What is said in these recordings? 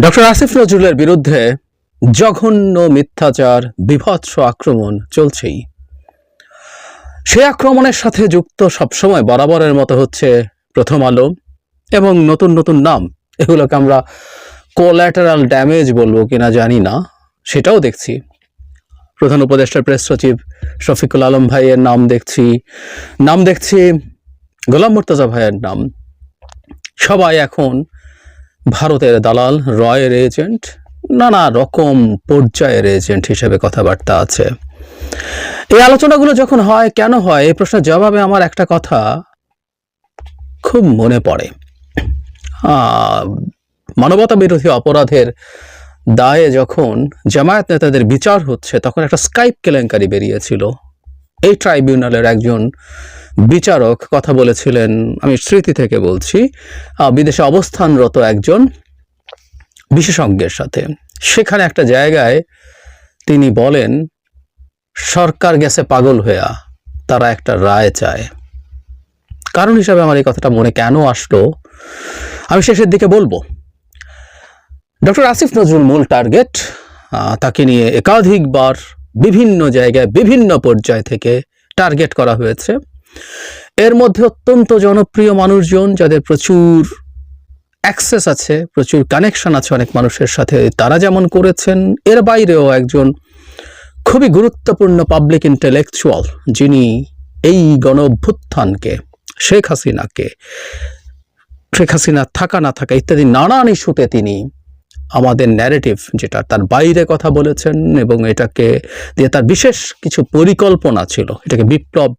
Doctor Asif নজরুলের বিরুদ্ধে জঘন্য মিথ্যাচার, বিভৎস আক্রমণ চলছেই। সেই আক্রমণের সাথে যুক্ত সবসময় বরাবরের মতো হচ্ছে প্রথম আলো এবং নতুন নতুন নাম। এগুলোকে আমরা কোল্যাটারাল ড্যামেজ বলব কিনা জানি না, সেটাও দেখছি। প্রধান উপদেষ্টার প্রেস সচিব শফিকুল আলম ভাইয়ের নাম দেখছি। নাম দেখছি গোলাম মুর্তজা ভাইয়ের নাম। সবাই এখন ভারতের দালাল, রয়ের এজেন্ট, নানা রকম পর্যায়ের এজেন্ট হিসেবে কথাবার্তা আছে। এই আলোচনাগুলো যখন হয়, কেন হয়? এই প্রশ্নের জবাবে আমার একটা কথা খুব মনে পড়ে। মানবতা বিরোধী অপরাধের দায়ে যখন জামায়াত নেতাদের বিচার হচ্ছে, তখন একটা স্কাইপ কেলেঙ্কারি বেরিয়েছিল। এই ট্রাইব্যুনালের একজন বিচারক কথা বলেছিলেন, আমি স্মৃতি থেকে বলছি বিদেশে অবস্থানরত একজন বিশেষজ্ঞের সাথে। সেখানে একটা জায়গায় তিনি বলেন, সরকার গেছে পাগল হইয়া, তারা একটা রায় চায়। কারণ হিসাবে আমার এই কথাটা মনে কেন আসলো? আমি শেষের দিকে বলব। ডক্টর আসিফ নজরুল মূল টার্গেট তাকে নিয়ে একাধিকবার বিভিন্ন জায়গায় বিভিন্ন পর্যায় থেকে টার্গেট করা হয়েছে। এর মধ্যে অত্যন্ত জনপ্রিয় মানুষজন যাদের প্রচুর অ্যাক্সেস আছে, প্রচুর কানেকশন আছে অনেক মানুষের সাথে, তারা যেমন করেছেন, এর বাইরেও একজন খুবই গুরুত্বপূর্ণ পাবলিক ইন্টেলেকচুয়াল যিনি এই গণ অভ্যুত্থানকে শেখ হাসিনাকে, শেখ হাসিনা থাকা না থাকা ইত্যাদি নানান ইস্যুতে তিনি আমাদের ন্যারেটিভ যেটা তার বাইরে কথা বলেছেন এবং এটাকে দিয়ে তার বিশেষ কিছু পরিকল্পনা ছিল, এটাকে বিপ্লব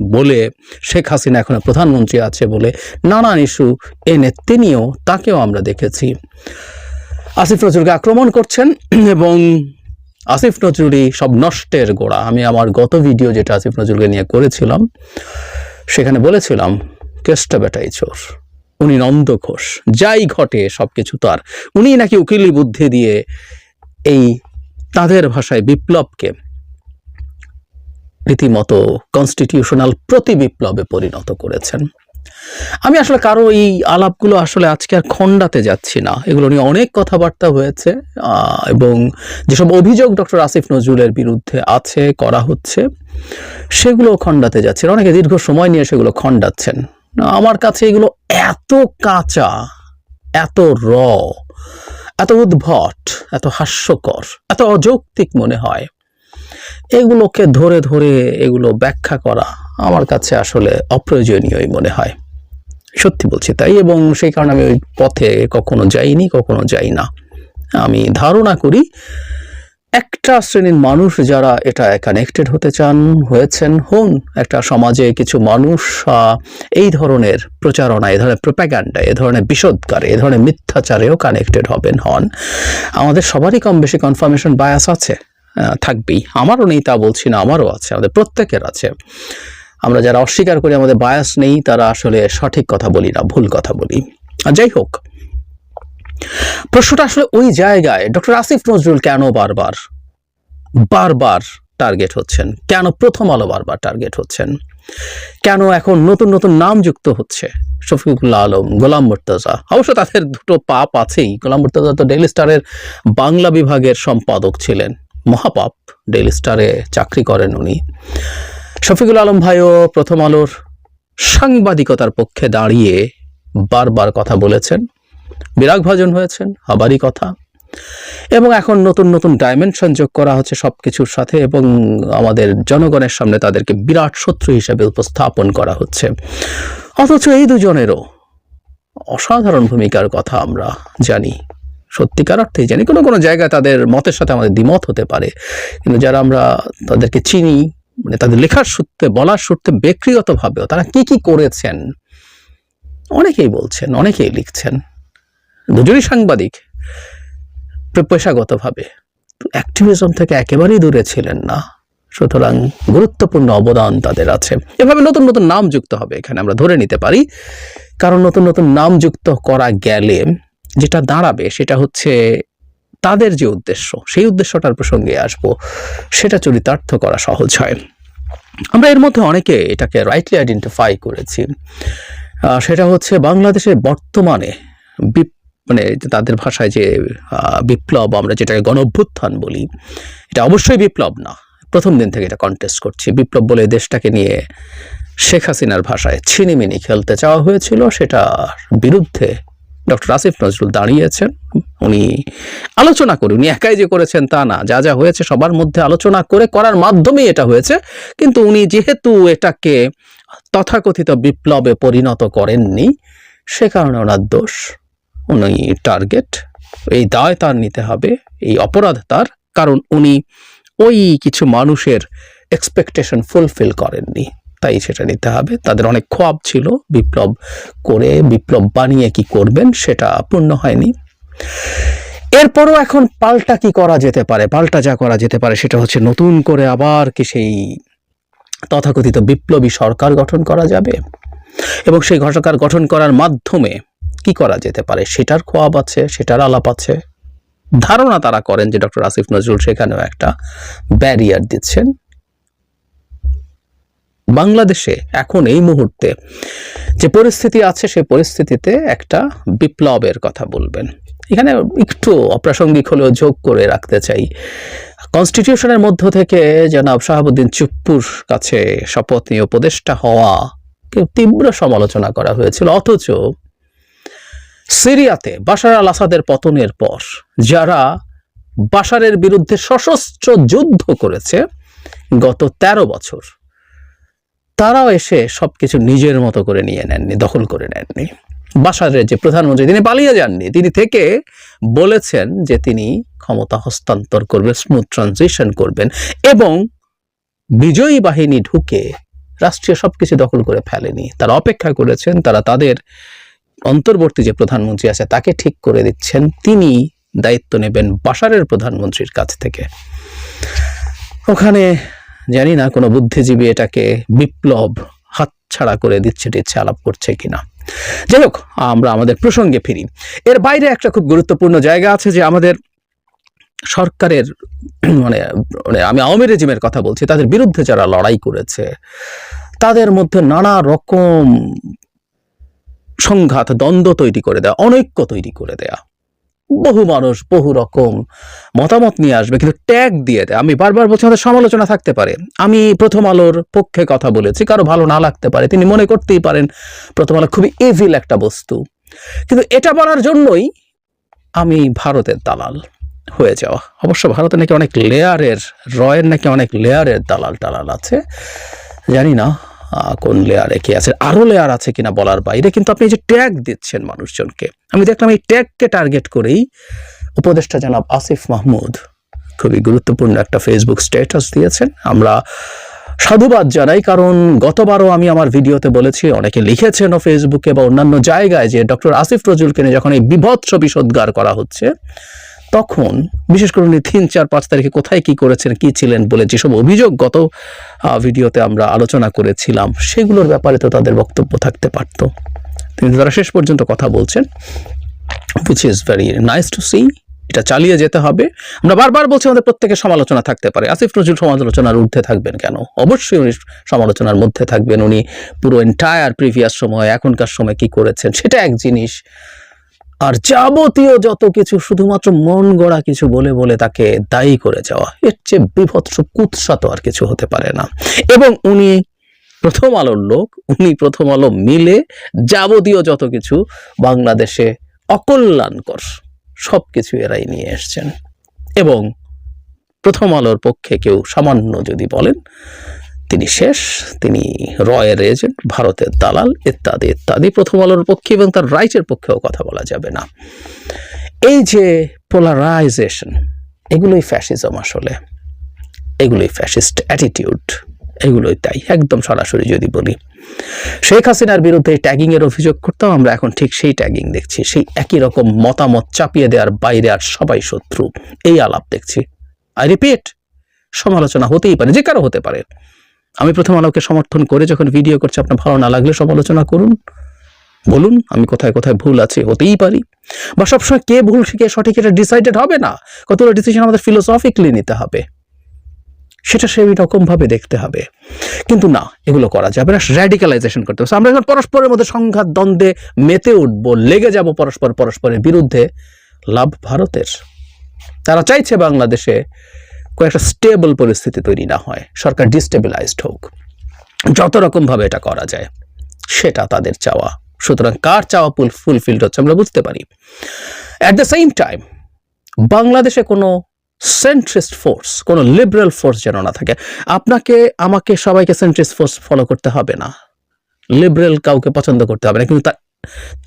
বলে শেখ হাসিনা এখন প্রধানমন্ত্রী আছে বলে নানান ইস্যু এনে তিনিও তাকেও আমরা দেখেছি। আসিফ নজরুলকে আক্রমণ করছেন এবং আসিফ নজরুলই সব নষ্টের গোড়া। আমি আমার গত ভিডিও যেটা আসিফ নজরুলকে নিয়ে করেছিলাম, সেখানে বলেছিলাম, কেষ্ট বেটাই চোর, উনি নন্দ ঘোষ, যাই ঘটে সব কিছু তার উনি নাকি উকিলি বুদ্ধি দিয়ে এই তাদের ভাষায় বিপ্লবকে রীতিমতো কনস্টিটিউশনাল প্রতি বিপ্লবে পরিণত করেছেন। আমি আসলে কারও এই আলাপগুলো আসলে আজকে আর খণ্ডাতে যাচ্ছি না। এগুলো নিয়ে অনেক কথাবার্তা হয়েছে এবং যেসব অভিযোগ ডক্টর আসিফ নজরুলের বিরুদ্ধে আছে, করা হচ্ছে সেগুলো খণ্ডাতে যাচ্ছে। অনেকে দীর্ঘ সময় নিয়ে সেগুলো খণ্ডাচ্ছেন। আমার কাছে এগুলো এত কাঁচা, এত র এত উদ্ভট, এত হাস্যকর, এত অযৌক্তিক মনে হয়। এগুলোকে ধরে ধরে এগুলো ব্যাখ্যা করা আমার কাছে আসলে অপ্রয়োজনীয়ই মনে হয়। সত্যি বলছি তাই এবং সেই কারণে আমি ওই পথে কখনো যাইনি, কখনো যাই না। আমি ধারণা করি একটা শ্রেণির মানুষ যারা এটা কানেক্টেড হতে চান, হয়েছেন, হন, একটা সমাজে কিছু মানুষ এই ধরনের প্রচারণা, এই ধরনের প্রোপ্যাগান্ডা এ ধরনের বিষোদ্গারে এ ধরনের মিথ্যাচারেও কানেক্টেড হবেন, হন। আমাদের সবারই কম বেশি কনফার্মেশন বায়াস আছে। থাকবেই। আমারও নেই, তা বলছি না, আমারও আছে, আমাদের প্রত্যেকের আছে। আমরা যারা অস্বীকার করি, আমাদের বায়াস নেই, তারা আসলে সঠিক কথা বলি না, ভুল কথা বলি। আর যাই হোক, প্রশ্নটা আসলে ওই জায়গায়, ডক্টর আসিফ নজরুল কেন বারবার বারবার টার্গেট হচ্ছেন? কেন প্রথম আলো বারবার টার্গেট হচ্ছেন? কেন এখন নতুন নতুন নাম যুক্ত হচ্ছে? শফিকুল্লাহ আলম, গোলাম মুর্তজা। অবশ্য তাদের দুটো পাপ আছেই। গোলাম মুর্তজা তো ডেইলি স্টারের বাংলা বিভাগের সম্পাদক ছিলেন। মহাপাপ ডেইলি স্টারে চাকরি করেন উনি। শফিকুল আলম ভাইও প্রথম আলোর সাংবাদিকতার পক্ষে দাঁড়িয়ে বারবার কথা বলেছেন। বিরাগ ভাজন হয়েছেন, আবারই কথা। এবং এখন নতুন নতুন ডাইমেনশন যোগ করা হচ্ছে সব কিছুর সাথে এবং আমাদের জনগণের সামনে তাদেরকে বিরাট শত্রু হিসেবে উপস্থাপন করা হচ্ছে। অথচ এই দুজনেরও অসাধারণ ভূমিকার কথা আমরা জানি। সত্যিকার অর্থেই জানি, কোনো কোনো জায়গায় তাদের মতের সাথে আমাদের দ্বিমত হতে পারে। কিন্তু যারা আমরা তাদেরকে চিনি মানে তাদের লেখার সূত্রে, বলার সূত্রে ব্যক্তিগতভাবেও তারা কি কি করেছেন, অনেকেই বলছেন, অনেকেই লিখছেন। দুজনই সাংবাদিক, পেশাগতভাবে। অ্যাক্টিভিজম থেকে একেবারেই দূরে ছিলেন না। সুতরাং গুরুত্বপূর্ণ অবদান তাদের আছে। এভাবে নতুন নতুন নাম যুক্ত হবে এখানে, আমরা ধরে নিতে পারি। কারণ নতুন নতুন নাম যুক্ত করা গেলে যেটা দাঁড়াবে সেটা হচ্ছে তাদের যে উদ্দেশ্য, সেই উদ্দেশ্যটার প্রসঙ্গে আসব। সেটা চরিতার্থ করা সহজ হয়। আমরা এর মধ্যে অনেকে এটাকে রাইটলি আইডেন্টিফাই করেছি। সেটা হচ্ছে বাংলাদেশে বর্তমানে মানে তাদের ভাষায় যে বিপ্লব আমরা যেটাকে গণভ্যুত্থান বলি, এটা অবশ্যই বিপ্লব না। প্রথম দিন থেকে এটা কন্টেস্ট করছি। বিপ্লব বলে দেশটাকে নিয়ে শেখ হাসিনার ভাষায় ছিনিমিনি খেলতে চাওয়া হয়েছিল। সেটার বিরুদ্ধে ডক্টর আসিফ নজরুল দাঁড়িয়েছেন। উনি আলোচনা করে, উনি একাই যে করেছেন তা না। যা যা হয়েছে সবার মধ্যে আলোচনা করে করার মাধ্যমেই এটা হয়েছে। কিন্তু উনি যেহেতু এটাকে তথাকথিত বিপ্লবে পরিণত করেননি, সে কারণে ওনার দোষ। উনি টার্গেট, এই দায় তার নিতে হবে, এই অপরাধ তার, কারণ উনি ওই কিছু মানুষের এক্সপেকটেশন ফুলফিল করেননি। তাই সেটা নিতে হবে। তাদের অনেক খোয়াব ছিল। বিপ্লব করে, বিপ্লব বানিয়ে কি করবেন সেটা পূর্ণ হয়নি। এরপরও এখন পাল্টা কি করা যেতে পারে, পাল্টা যা করা যেতে পারে সেটা হচ্ছে নতুন করে আবার কি সেই তথাকথিত বিপ্লবী সরকার গঠন করা যাবে। এবং সেই সরকার গঠন করার মাধ্যমে কি করা যেতে পারে সেটার খোয়াব আছে, সেটার আলাপ আছে। ধারণা তারা করেন যে ডক্টর আসিফ নজরুল সেখানেও একটা ব্যারিয়ার দিচ্ছেন। বাংলাদেশে এখন এই মুহূর্তে যে পরিস্থিতি আছে সেই পরিস্থিতিতে একটা বিপ্লবের কথা বলবেন। এখানে একটু অপ্রাসঙ্গিক হলেও যোগ করে রাখতে চাই। কনস্টিটিউশনের মধ্য থেকে জনাব শাহাবুদ্দিন চুপ্পুর কাছে শপথ নিয়ে উপদেষ্টা হওয়া তীব্র সমালোচনা করা হয়েছিল। অথচ সিরিয়াতে বাশার আল আসাদের পতনের পর যারা বাশারের বিরুদ্ধে সশস্ত্র যুদ্ধ করেছে, গত ১৩ বছর তারাও এসে সব কিছু নিজের মতো করে নিয়ে নেননি, দখল করে নেননি। বাসারের যে প্রধানমন্ত্রী, তিনি পালিয়ে যাননি। তিনি থেকে বলেছেন যে তিনি ক্ষমতা হস্তান্তর করবেন স্মুথ ট্রানজিশন করবেন এবং বিজয়ী বাহিনী ঢুকে রাষ্ট্রীয় সবকিছু দখল করে ফেলেনি। তারা অপেক্ষা করেছেন, তারা তাদের অন্তর্বর্তী যে প্রধানমন্ত্রী আছে, তাকে ঠিক করে দিচ্ছেন। তিনি দায়িত্ব নেবেন বাসারের প্রধানমন্ত্রীর কাছ থেকে। ওখানে জানি না কোনো বুদ্ধিজীবী এটাকে বিপ্লব হাতছাড়া করে দিচ্ছে টিচ্ছে আলাপ করছে কিনা। যাই হোক, আমরা আমাদের প্রসঙ্গে ফিরি। এর বাইরে একটা খুব গুরুত্বপূর্ণ জায়গা আছে যে আমাদের সরকারের মানে মানে আমি আওয়ামী রেজিমের কথা বলছি, তাদের বিরুদ্ধে যারা লড়াই করেছে, তাদের মধ্যে নানা রকম সংঘাত, দ্বন্দ্ব তৈরি করে দেয়া, অনৈক্য তৈরি করে দেয়া। বহু মানুষ, বহু রকম মতামত নিয়ে আসবে, কিন্তু ট্যাগ দিয়ে দেয়। আমি বারবার বলছি, আমাদের সমালোচনা থাকতে পারে। আমি প্রথম আলোর পক্ষে কথা বলেছি, কারও ভালো না লাগতে পারে। তিনি মনে করতেই পারেন, প্রথম আলো খুবই এভিল একটা বস্তু। কিন্তু এটা বলার জন্যই আমি ভারতের দালাল হয়ে যাওয়া। অবশ্য ভারতে নাকি অনেক লেয়ারের রয়ের নাকি অনেক লেয়ারের দালাল টালাল আছে। জানি না। কোন লেয়ারে কি আছে? আরও লেয়ার আছে কিনা বলার বাইরে কিন্তু আপনি যে ট্যাগ দিচ্ছেন মানুষজনকে, আমি দেখলাম এই ট্যাগকে টার্গেট করেই উপদেষ্টা জনাব আসিফ মাহমুদ খুবই গুরুত্বপূর্ণ একটা ফেসবুক স্ট্যাটাস দিয়েছেন। আমরা সাধুবাদ জানাই, কারণ গতবারও আমি আমার ভিডিওতে বলেছি, অনেকে লিখেছেনও ফেসবুকে বা অন্যান্য জায়গায় যে ডক্টর আসিফ নজরুলকে নিয়ে যখন এই বিভৎস বিষোদ্গার করা হচ্ছে তখন, বিশেষ করে উনি তিন, চার, পাঁচ তারিখে কোথায় কি করেছেন, কি ছিলেন বলে যেসব অভিযোগ গত ভিডিওতে আমরা আলোচনা করেছিলাম, সেগুলোর ব্যাপারে তো তাদের বক্তব্য থাকতে পারতো। তিনি তারা শেষ পর্যন্ত কথা বলছেন which is very nice to see এটা চালিয়ে যেতে হবে। আমরা বারবার বলছি আমাদের প্রত্যেকের সমালোচনা থাকতে পারে। আসিফ নজরুল সমালোচনার ঊর্ধ্বে থাকবেন কেন? অবশ্যই উনি সমালোচনার মধ্যে থাকবেন। উনি পুরো এন্টায়ার প্রিভিয়াস সময়, এখনকার সময় কি করেছেন, সেটা এক জিনিস। আর যাবতীয় যত কিছু শুধুমাত্র মন গড়া কিছু বলে বলে তাকে দায়ী করে যাওয়া, এর চেয়ে বিভৎস কুৎসা তো আর কিছু হতে পারে না। এবং উনি প্রথম আলোর লোক, উনি প্রথম আলো মিলে যাবতীয় যত কিছু বাংলাদেশে অকল্যাণকর সব কিছু এরাই নিয়ে এসছেন। এবং প্রথম আলোর পক্ষে কেউ সামান্য যদি বলেন তিনি শেষ, তিনি রয়ের এজেন্ট, ভারতের দালাল, ইত্যাদি ইত্যাদি। প্রথম আলোর পক্ষে এবং তার রাইটের পক্ষেও কথা বলা যাবে না। এই যে পোলারাইজেশন এগুলোই ফ্যাসিজম আসলে। এগুলোই ফ্যাসিস্ট অ্যাটিটিউড এগুলোই তাই, একদম সরাসরি যদি বলি। শেখ হাসিনার বিরুদ্ধে ট্যাগিং এর অভিযোগ করতাম আমরা এখন ঠিক সেই ট্যাগিং দেখছি। সেই একই রকম মতামত চাপিয়ে দেওয়ার বাইরে আর সবাই শত্রু। এই আলাপ দেখছি। আই রিপিট সমালোচনা হতেই পারে, যে কারও হতে পারে। আমি প্রথম আলোকে সমর্থন করে যখন ভিডিও করছি, আপনার ভালো না লাগলে সমালোচনা করুন। বলুন, আমি কোথায় কোথায় ভুল আছে, হতেই পারি। বা সবসময় কে ভুল কে সঠিক এটা ডিসাইডেড হবে না? কতগুলো ডিসিশন আমাদের ফিলোসফিক্যালি নিতে হবে? সেটা সেই রকমভাবে দেখতে হবে। কিন্তু না, এগুলো করা যাবে না। র্যাডিক্যালাইজেশন করতে হবে। আমরা যখন পরস্পরের মধ্যে সংঘাত, দ্বন্দ্বে মেতে উঠব, লেগে যাব পরস্পর পরস্পরের বিরুদ্ধে। লাভ ভারতের। তারা চাইছে বাংলাদেশে কয়েকটা স্টেবল পরিস্থিতি তৈরি না হয়। সরকার ডিস্টেবিলাইজড হোক। যত রকমভাবে এটা করা যায়, সেটা তাদের চাওয়া। সুতরাং কার চাওয়া ফুল ফুলফিল্ড হচ্ছে আমরা বুঝতে পারি। অ্যাট দ্য সেম টাইম বাংলাদেশে কোনো সেন্ট্রিস্ট ফোর্স কোনো লিবারেল ফোর্স যেন না থাকে, আপনাকে, আমাকে সবাইকে সেন্ট্রিস্ট ফোর্স ফলো করতে হবে না। লিবারেল কাউকে পছন্দ করতে হবে না, কিন্তু তার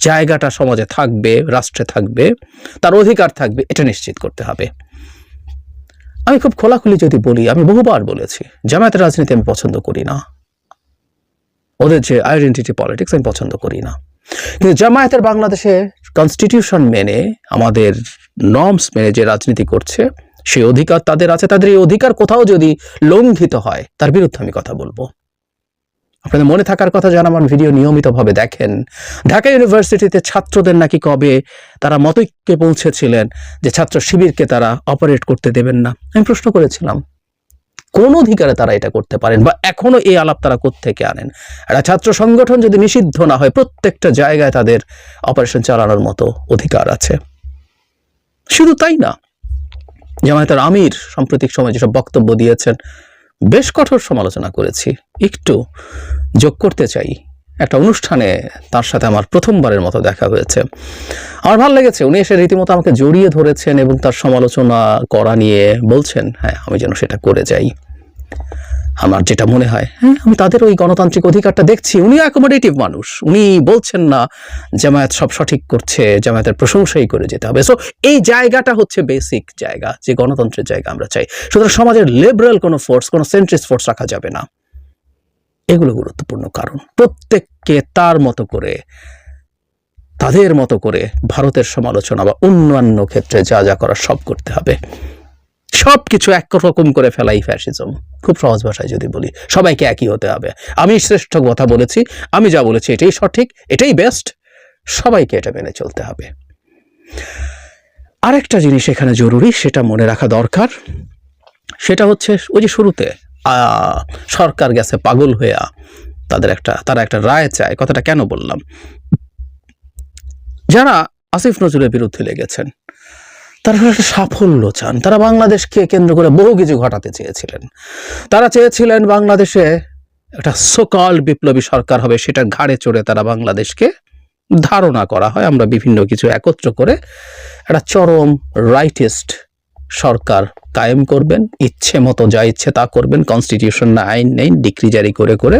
জায়গাটা সমাজে থাকবে, রাষ্ট্রে থাকবে, তার অধিকার থাকবে, এটা নিশ্চিত করতে হবে। আমি খুব খোলাখুলি যদি বলি, আমি বহুবার বলেছি, জামায়াতের রাজনীতি আমি পছন্দ করি না। ওদের যে আইডেন্টিটি পলিটিক্স আমি পছন্দ করি না। কিন্তু জামায়াতের বাংলাদেশে কনস্টিটিউশন মেনে, আমাদের নর্মস মেনে যে রাজনীতি করছে, সেই অধিকার তাদের আছে। তাদের এই অধিকার কোথাও যদি লঙ্ঘিত হয়, তার বিরুদ্ধে আমি কথা বলব। আপনাদের মনে থাকার কথা যেন আমার ভিডিও নিয়মিতভাবে দেখেন, ঢাকা ইউনিভার্সিটিতে ছাত্রদের নাকি কবে তারা মতৈক্যে পৌঁছেছিলেন যে ছাত্র শিবিরকে তারা অপারেট করতে দেবেন না? আমি প্রশ্ন করেছিলাম, কোন অধিকারে তারা এটা করতে পারেন বা এখনও এই আলাপ তারা থেকে আনেন? একটা ছাত্র সংগঠন যদি নিষিদ্ধ না হয়, প্রত্যেকটা জায়গায় তাদের অপারেশন চালানোর মতো অধিকার আছে। শুধু তাই না, জামায়াতের আমির সাম্প্রতিক সময় যেসব বক্তব্য দিয়েছেন বেশ কঠোর সমালোচনা করেছি। একটু যোগ করতে চাই। একটা অনুষ্ঠানে তার সাথে আমার প্রথমবারের মতো দেখা হয়েছে। আমার ভালো লেগেছে। উনি এসে রীতিমতো আমাকে জড়িয়ে ধরেছেন এবং তার সমালোচনা করা নিয়ে বলছেন হ্যাঁ আমি যেন সেটা করে যাই। আমার যেটা মনে হয়। হ্যাঁ আমি তাদের ওই গণতান্ত্রিক অধিকারটা দেখছি। উনি অ্যাকোমোডেটিভ মানুষ। উনি বলছেন না, জামায়াত সব সঠিক করছে, জামায়াতের প্রশংসাই করে যেতে হবে। সো এই জায়গাটা হচ্ছে বেসিক জায়গা, যে গণতন্ত্রের জায়গা আমরা চাই। সুতরাং সমাজের লিবারেল কোনো ফোর্স কোনো সেন্ট্রিস্ট ফোর্স রাখা যাবে না। এগুলো গুরুত্বপূর্ণ কারণ। প্রত্যেককে তার মতো করে, তাদের মতো করে ভারতের সমালোচনা বা অন্যান্য ক্ষেত্রে যা যা করার সব করতে হবে। সব কিছু একরকম করে ফেলাই ফ্যাসিজম খুব সহজ ভাষায় যদি বলি, সবাইকে একই হতে হবে। আমি শ্রেষ্ঠ কথা বলেছি, আমি যা বলেছি এটাই সঠিক, এটাই বেস্ট সবাইকে এটা মেনে চলতে হবে। আরেকটা জিনিস এখানে জরুরি, সেটা মনে রাখা দরকার। সেটা হচ্ছে ওই যে শুরুতে সরকার গেছে পাগল হইয়া, তাদের একটা, তারা একটা রায় চায়, কথাটা কেন বললাম? যারা আসিফ নজরুলের বিরুদ্ধে লেগেছেন তারা একটা সাফল্য চান। তারা বাংলাদেশকে কেন্দ্র করে বহু কিছু ঘটাতে চেয়েছিলেন। তারা চেয়েছিলেন বাংলাদেশে একটা সোকল বিপ্লবী সরকার হবে সেটার ঘাড়ে চড়ে তারা বাংলাদেশকে ধারণা করা হয়। আমরা বিভিন্ন কিছু একত্র করে একটা চরম রাইটিস্ট সরকার কায়েম করবেন, ইচ্ছে মতো যা ইচ্ছে তা করবেন কনস্টিটিউশন না আইন নেই ডিক্রি জারি করে করে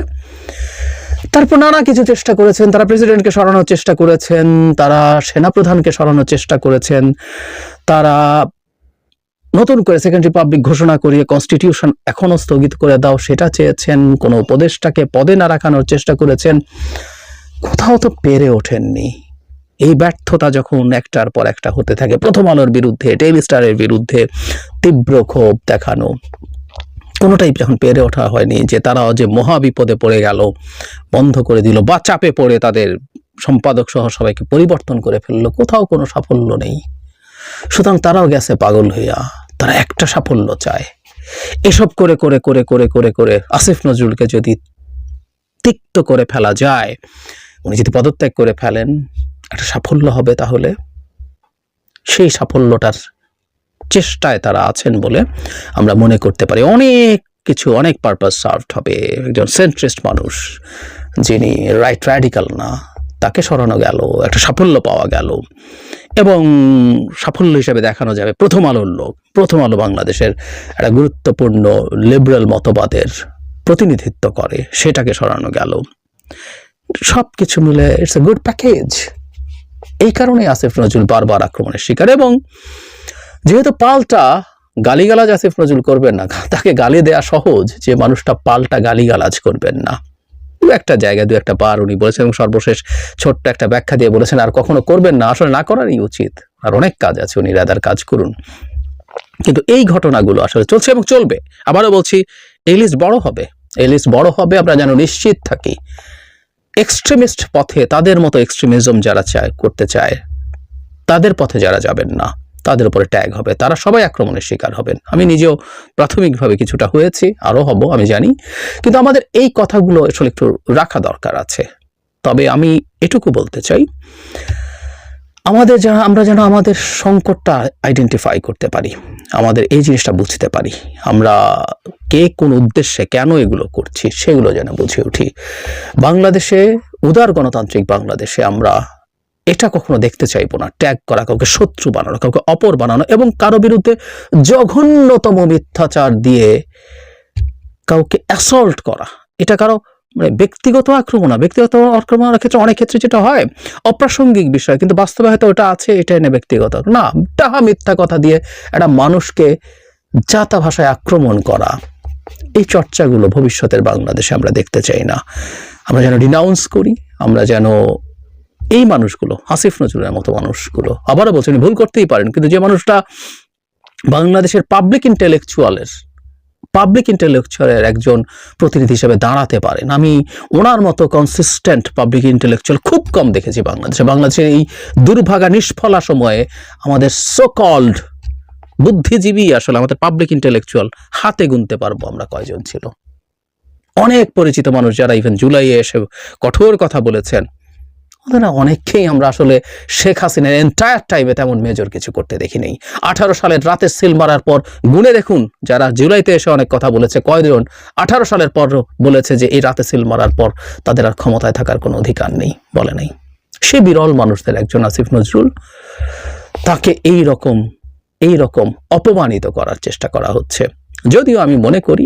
তারপর নানা কিছু চেষ্টা করেছেন, তারা প্রেসিডেন্টকে সরানোর চেষ্টা করেছেন, তারা সেনাপ্রধানকে সরানোর চেষ্টা করেছেন, তারা নতুন করে সেকেন্ড রিপাবলিক ঘোষণা করিয়ে কনস্টিটিউশন এখনও স্থগিত করে দাও সেটা চেয়েছেন, কোনো উপদেষ্টাকে পদে না রাখানোর চেষ্টা করেছেন, কোথাও তো পেরে ওঠেননি। এই ব্যর্থতা যখন একটার পর একটা হতে থাকে, প্রথম আলোর বিরুদ্ধে ডেইলি স্টারের বিরুদ্ধে তীব্র ক্ষোভ দেখানো। কোনোটাই যখন পেরে ওঠা হয়নি যে তারাও যে মহা বিপদে পড়ে গেল, বন্ধ করে দিল বা চাপে পড়ে তাদের সম্পাদক সহ সবাইকে পরিবর্তন করে ফেলল, কোথাও কোনো সাফল্য নেই। সুতরাং তারাও গেছে পাগল হইয়া, তারা একটা সাফল্য চায়। এসব করে করে করে করে করে করে আসিফ নজরুলকে যদি তিক্ত করে ফেলা যায়, উনি যদি পদত্যাগ করে ফেলেন, একটা সাফল্য হবে তাহলে? সেই সাফল্যটার চেষ্টায় তারা আছেন বলে আমরা মনে করতে পারি। অনেক কিছু, অনেক পারপাস সার্ভড হবে একজন সেন্ট্রিস্ট মানুষ যিনি রাইট র্যাডিক্যাল না। তাকে সরানো গেল, একটা সাফল্য পাওয়া গেল এবং সাফল্য হিসেবে দেখানো যাবে প্রথম আলোর লোক, প্রথম আলো বাংলাদেশের একটা গুরুত্বপূর্ণ লিবারেল মতবাদের প্রতিনিধিত্ব করে, সেটাকে সরানো গেল। সব কিছু মিলে ইটস এ গুড প্যাকেজ এই কারণে আসিফ নজরুল বারবার আক্রমণের শিকার এবং যেহেতু পাল্টা গালিগালাজ আসিফ নজরুল করবেন না, তাকে গালি দেয়া সহজ যে মানুষটা পাল্টা গালিগালাজ করবেন না। দু একটা জায়গায় দু একটা বার উনি বলেছেন এবং সর্বশেষ ছোট্ট একটা ব্যাখ্যা দিয়ে বলেছেন, আর কখনো করবেন না, আসলে না করারই উচিত। আর অনেক কাজ আছে উনি রাদার কাজ করুন। কিন্তু এই ঘটনাগুলো আসলে চলছে এবং চলবে। আবারও বলছি, এই বড় হবে। এই বড় হবে, আমরা যেন নিশ্চিত থাকি। এক্সট্রিমিস্ট পথে তাদের মতো এক্সট্রিমিজম যারা চায়, করতে চায়, তাদের পথে যারা যাবেন না। তাদের উপরে ট্যাগ হবে। তারা সবাই আক্রমণের শিকার হবেন। আমি নিজেও প্রাথমিকভাবে কিছুটা হয়েছি আরও হব, আমি জানি। কিন্তু আমাদের এই কথাগুলো আসলে একটু রাখা দরকার আছে। তবে আমি এটুকু বলতে চাই, আমাদের যেন আমরা যেন আমাদের সংকটটা আইডেন্টিফাই করতে পারি, আমাদের এই জিনিসটা বুঝতে পারি। আমরা কে, কোন উদ্দেশ্যে কেন এগুলো করছি, সেগুলো যেন বুঝে উঠি। বাংলাদেশে, উদার গণতান্ত্রিক বাংলাদেশে আমরা এটা কখনো দেখতে চাইব না। ট্যাগ করা, কাউকে শত্রু বানানো, কাউকে অপর বানানো এবং কারও বিরুদ্ধে জঘন্যতম মিথ্যাচার দিয়ে কাউকে অ্যাসল্ট করা। এটা কারও মানে ব্যক্তিগত আক্রমণ ব্যক্তিগত আক্রমণের ক্ষেত্রে অনেক ক্ষেত্রে যেটা হয়, অপ্রাসঙ্গিক বিষয়, কিন্তু বাস্তবে হয়তো ওটা আছে, এটা এনে ব্যক্তিগত। না টাহা মিথ্যা কথা দিয়ে একটা মানুষকে জাতা ভাষায় আক্রমণ করা, এই চর্চাগুলো ভবিষ্যতের বাংলাদেশে আমরা দেখতে চাই না। আমরা যেন রিনাউন্স করি, আমরা যেন এই মানুষগুলো, আসিফ নজরুলের মতো মানুষগুলো, আবারও বলছি উনি ভুল করতেই পারেন, কিন্তু যে মানুষটা বাংলাদেশের পাবলিক ইন্টেলেকচুয়ালের পাবলিক ইন্টেলেকচুয়ালের একজন প্রতিনিধি হিসেবে দাঁড়াতে পারেন। আমি ওনার মতো কনসিস্টেন্ট পাবলিক ইন্টেলেকচুয়াল খুব কম দেখেছি বাংলাদেশে। বাংলাদেশের এই দুর্ভাগা, নিষ্ফলা সময়ে আমাদের সো কল্ড বুদ্ধিজীবী আসলে আমাদের পাবলিক ইন্টেলেকচুয়াল হাতে গুনতে পারব আমরা কয়জন ছিল। অনেক পরিচিত মানুষ যারা ইভেন জুলাইয়ে এসে কঠোর কথা বলেছেন। ওদের অনেককেই আমরা আসলে শেখ হাসিনার এন্টায়ার টাইমে তেমন মেজর কিছু করতে দেখি নেই আঠারো সালের রাতে সিল মারার পর গুনে দেখুন, যারা জুলাইতে এসে অনেক কথা বলেছে, কয়জন? আঠারো সালের পর বলেছে যে এই রাতে সিল মারার পর তাদের আর ক্ষমতায় থাকার কোনো অধিকার নেই, বলে নেই। সে বিরল মানুষদের একজন আসিফ নজরুল, তাকে এই রকম এই রকম অপমানিত করার চেষ্টা করা হচ্ছে। যদিও আমি মনে করি,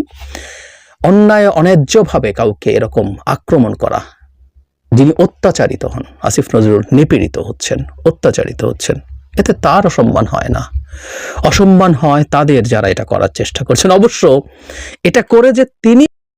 অন্যায় অন্যায্যভাবে কাউকে এরকম আক্রমণ করা যিনি অত্যাচারিত হন, আসিফ নজরুল নিপীড়িত হচ্ছেন, অত্যাচারিত হচ্ছেন। এতে তার অসম্মান হয় না। অসম্মান হয় তাদের যারা এটা করার চেষ্টা করছেন। অবশ্য এটা করে যে তিনি